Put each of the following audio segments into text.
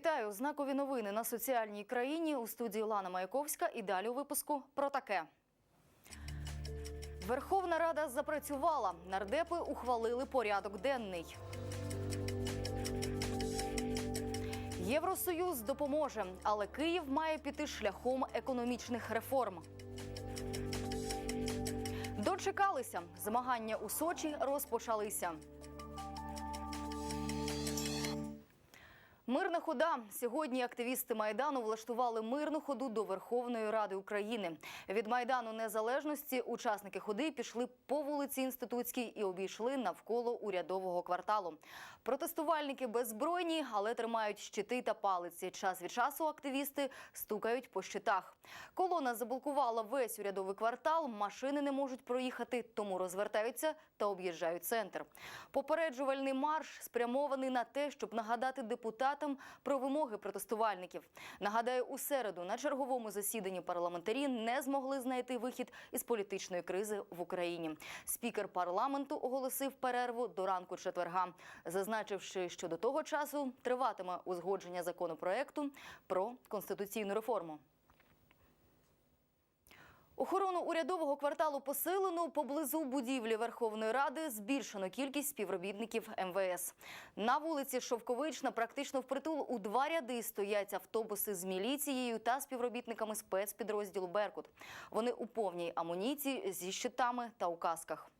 Вітаю! Знакові новини на соціальній країні у студії Лана Маяковська. І далі у випуску про таке. Верховна Рада запрацювала. Нардепи ухвалили порядок денний. Євросоюз допоможе, але Київ має піти шляхом економічних реформ. Дочекалися. Змагання у Сочі розпочалися. Мирна хода сьогодні. Активісти майдану влаштували мирну ходу до Верховної Ради України. Від майдану незалежності учасники ходи пішли по вулиці Інститутській і обійшли навколо урядового кварталу. Протестувальники беззбройні, але тримають щити та палиці. Час від часу активісти стукають по щитах. Колона заблокувала весь урядовий квартал. Машини не можуть проїхати, тому розвертаються та об'їжджають центр. Попереджувальний марш спрямований на те, щоб нагадати депутатам про вимоги протестувальників. Нагадаю, у середу на черговому засіданні парламентарі не змогли знайти вихід із політичної кризи в Україні. Спікер парламенту оголосив перерву до ранку четверга, зазначивши, що до того часу триватиме узгодження законопроекту про конституційну реформу. Охорону урядового кварталу посилено поблизу будівлі Верховної Ради збільшено кількість співробітників МВС. На вулиці Шовковична практично впритул у два ряди стоять автобуси з міліцією та співробітниками спецпідрозділу Беркут. Вони у повній амуніції зі щитами та у касках.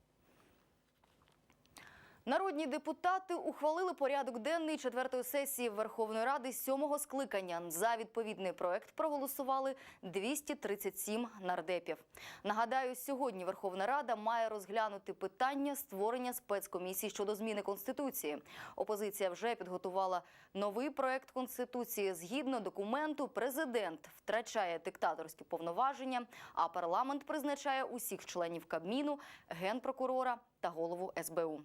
Народні депутати ухвалили порядок денний четвертої сесії Верховної Ради сьомого скликання. За відповідний проект проголосували 237 нардепів. Нагадаю, сьогодні Верховна Рада має розглянути питання створення спецкомісії щодо зміни конституції. Опозиція вже підготувала новий проект конституції. Згідно документу, президент втрачає диктаторські повноваження, а парламент призначає усіх членів Кабміну, генпрокурора та голову СБУ.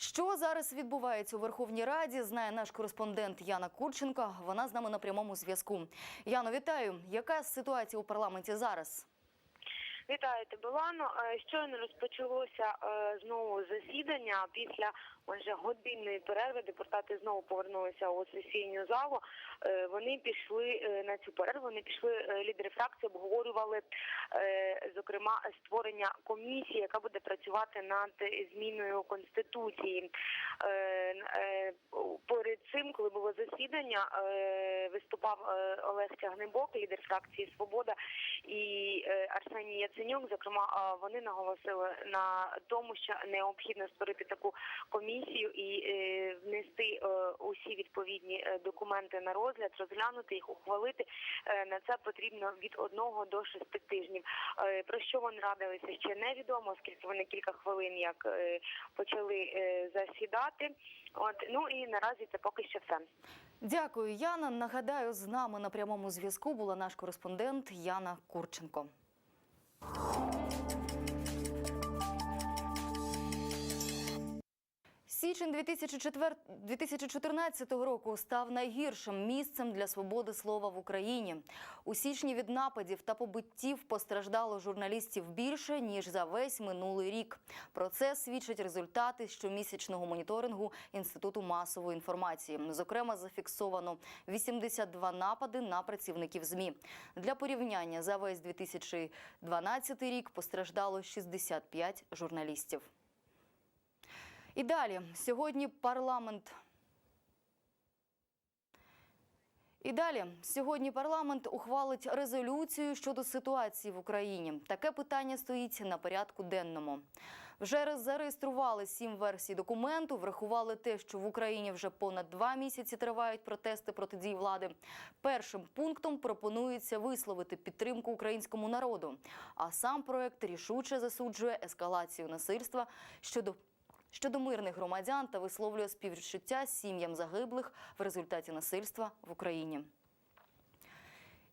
Що зараз відбувається у Верховній Раді, знає наш кореспондент Яна Курченко. Вона з нами на прямому зв'язку. Яно, вітаю. Яка ситуація у парламенті зараз? Вітаю тебе, Лано. Е, Щойно розпочалося е, знову засідання. Після майже годинної перерви депутати знову повернулися у сесійну залу. Е, Вони пішли на цю перерву. Вони пішли лідери фракції, обговорювали зокрема створення комісії, яка буде працювати над зміною конституції. Перед цим, коли було засідання, виступав Олег Тягнебок, лідер фракції Свобода і Арсеній Яценюк. Зокрема, вони наголосили на тому, що необхідно створити таку комісію і е, внести е, усі відповідні е, документи на розгляд, розглянути їх, ухвалити. На це потрібно від одного до шести тижнів. Про що вони радилися ще невідомо, оскільки вони кілька хвилин як почали засідати. От ну і наразі це поки що все. Дякую, Яна. Нагадаю, з нами на прямому зв'язку була наш кореспондент Яна Курченко. Thank you. Січень 2004 2014 року став найгіршим місцем для свободи слова в Україні. У січні від нападів та побиттів постраждало журналістів більше ніж за весь минулий рік. Про це свідчать результати щомісячного моніторингу Інституту масової інформації. Зокрема, зафіксовано 82 напади на працівників ЗМІ. Для порівняння за весь 2012 рік постраждало 65 журналістів. І далі сьогодні парламент. І далі сьогодні парламент ухвалить резолюцію щодо ситуації в Україні. Таке питання стоїть на порядку денному. Вже зареєстрували сім версій документу, врахували те, що в Україні вже понад два місяці тривають протести проти дій влади. Першим пунктом пропонується висловити підтримку українському народу. А сам проект рішуче засуджує ескалацію насильства щодо щодо мирних громадян та висловлює співчуття сім'ям загиблих в результаті насильства в Україні.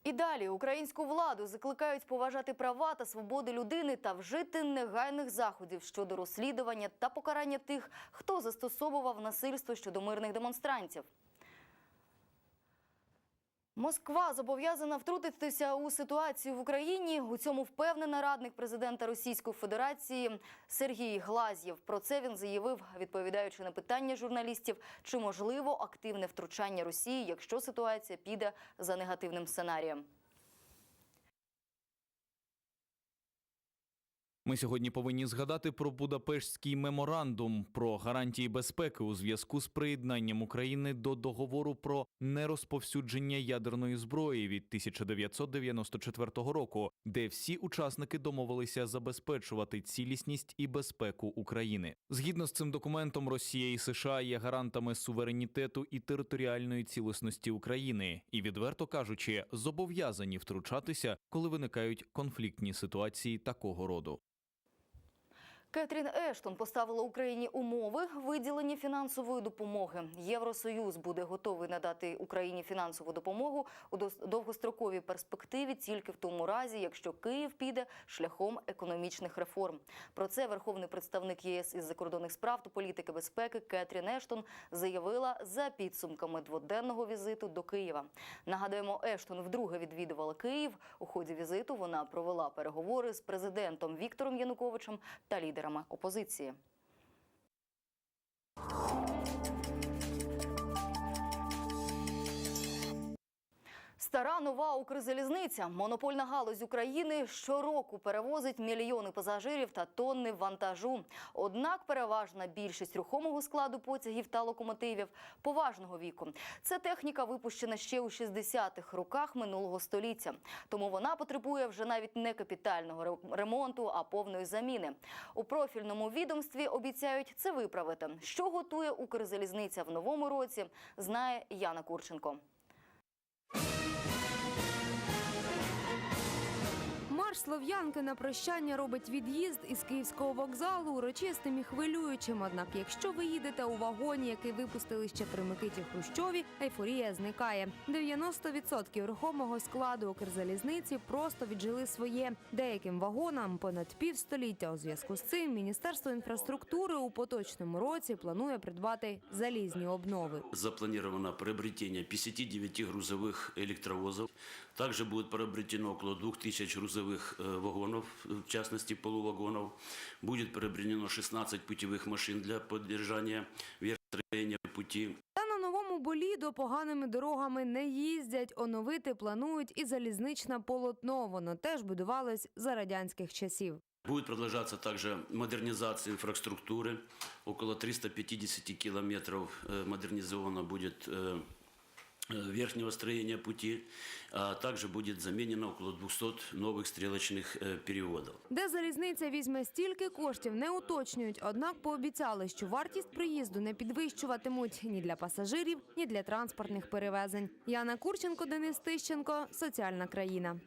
І далі українську владу закликають поважати права та свободи людини та вжити негайних заходів щодо розслідування та покарання тих, хто застосовував насильство щодо мирних демонстрантів. Москва зобов'язана втрутитися у ситуацію в Україні. У цьому впевнений радник президента Російської Федерації Сергій Глазєв. Про це він заявив, відповідаючи на питання журналістів, чи можливо активне втручання Росії, якщо ситуація піде за негативним сценарієм. Ми сьогодні повинні згадати про Будапештський меморандум про гарантії безпеки у зв'язку з приєднанням України до договору про нерозповсюдження ядерної зброї від 1994 року, де всі учасники домовилися забезпечувати цілісність і безпеку України. Згідно з цим документом, Росія і США є гарантами суверенітету і територіальної цілісності України, і відверто кажучи, зобов'язані втручатися, коли виникають конфліктні ситуації такого роду. Кетрін Ештон поставила Україні умови виділення фінансової допомоги. Євросоюз буде готовий надати Україні фінансову допомогу у довгостроковій перспективі тільки в тому разі, якщо Київ піде шляхом економічних реформ. Про це верховний представник ЄС із закордонних справ та політики безпеки Кетрін Ештон заявила за підсумками дводенного візиту до Києва. Нагадаємо, Ештон вдруге відвідувала Київ. У ході візиту вона провела переговори з президентом Віктором Януковичем та лідерами опозиції. Стара нова Укрзалізниця, монопольна галузь України, щороку перевозить мільйони пасажирів та тонни вантажу. Однак переважна більшість рухомого складу потягів та локомотивів поважного віку. Це техніка випущена ще у 60-х роках минулого століття. Тому вона потребує вже навіть не капітального ремонту, а повної заміни. У профільному відомстві обіцяють це виправити. Що готує Укрзалізниця в новому році, знає Яна Курченко. Марш Слов'янки на прощання робить від'їзд із київського вокзалу урочистим і хвилюючим. Однак, якщо ви їдете у вагоні, який випустили ще при Микиті Хрущові, ейфорія зникає. 90% рухомого складу Укрзалізниці просто віджили своє. Деяким вагонам понад півстоліття. У зв'язку з цим Міністерство інфраструктури у поточному році планує придбати залізні обнови. Запланировано приобретение 59 грузовых электровозов. Также будет приобретено около 2000 грузовых э, вагонов, в частности полувагонов. Будет приобретено 16 путевых машин для поддержания верхостроения пути. Та на новому болідо поганими дорогами не їздять. Оновити планують і залізничне полотно. Воно теж будувалось за радянських часів. Будет продолжаться также модернизация инфраструктуры. Около 350 километров э, модернизовано будет э, э, верхнего строения пути. А также будет заменено около 200 новых стрелочных э, переводов. Де залізниця візьме стільки коштів, не уточнюють. Однак пообіцяли, що вартість приїзду не підвищуватимуть ні для пасажирів, ні для транспортних перевезень. Яна Курченко, Денис Тищенко, соціальна країна.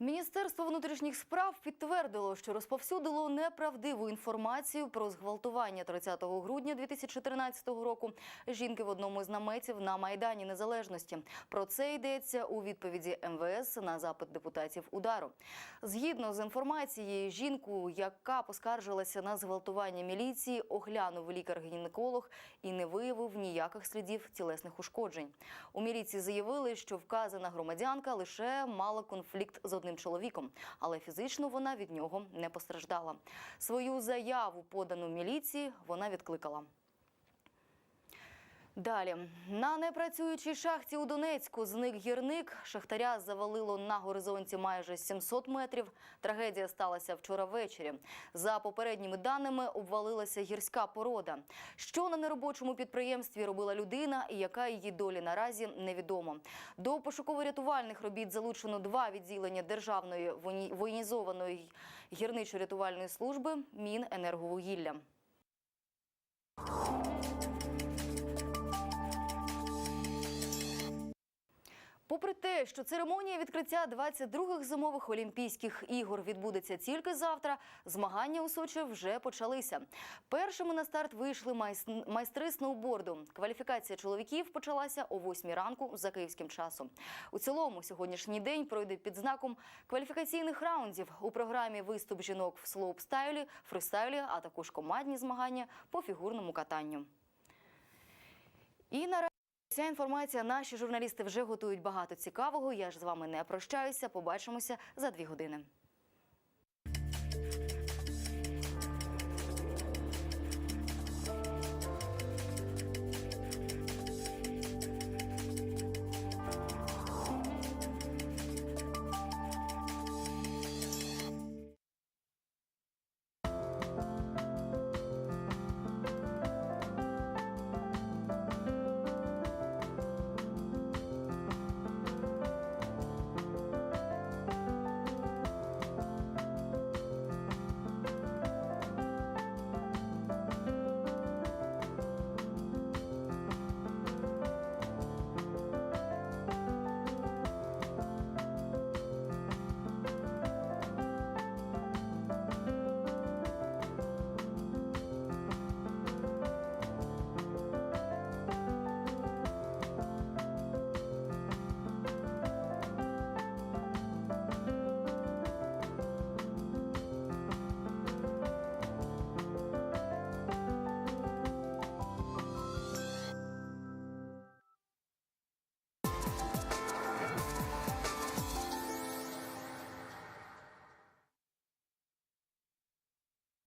Міністерство внутрішніх справ підтвердило, що розповсюдило неправдиву інформацію про зґвалтування 30 грудня 2013 року жінки в одному з наметів на Майдані Незалежності. Про це йдеться у відповіді МВС на запит депутатів удару. Згідно з інформацією, жінку, яка поскаржилася на зґвалтування міліції, оглянув лікар-гінеколог і не виявив ніяких слідів тілесних ушкоджень. У міліції заявили, що вказана громадянка лише мала конфлікт з одним чоловіком, але фізично вона від нього не постраждала. Свою заяву, подану міліції, вона відкликала. Далі на непрацюючій шахті у Донецьку зник гірник. Шахтаря завалило на горизонті майже 700 метрів. Трагедія сталася вчора ввечері. За попередніми даними обвалилася гірська порода. Що на неробочому підприємстві робила людина і яка її доля наразі невідомо. До пошуково-рятувальних робіт залучено два відділення державної воєнізованої гірничо-рятувальної служби Міненерговугілля. Попри те, що церемонія відкриття 22-х зимових Олімпійських ігор відбудеться тільки завтра, змагання у Сочі вже почалися. Першими на старт вийшли майс- майстри сноуборду. Кваліфікація чоловіків почалася о 8 ранку за київським часом. У цілому сьогоднішній день пройде під знаком кваліфікаційних раундів у програмі виступ жінок в слоупстайлі, фристайлі, а також командні змагання по фігурному катанню. І наразі ця інформація. Наші журналісти вже готують багато цікавого. Я ж з вами не прощаюся. Побачимося за дві години.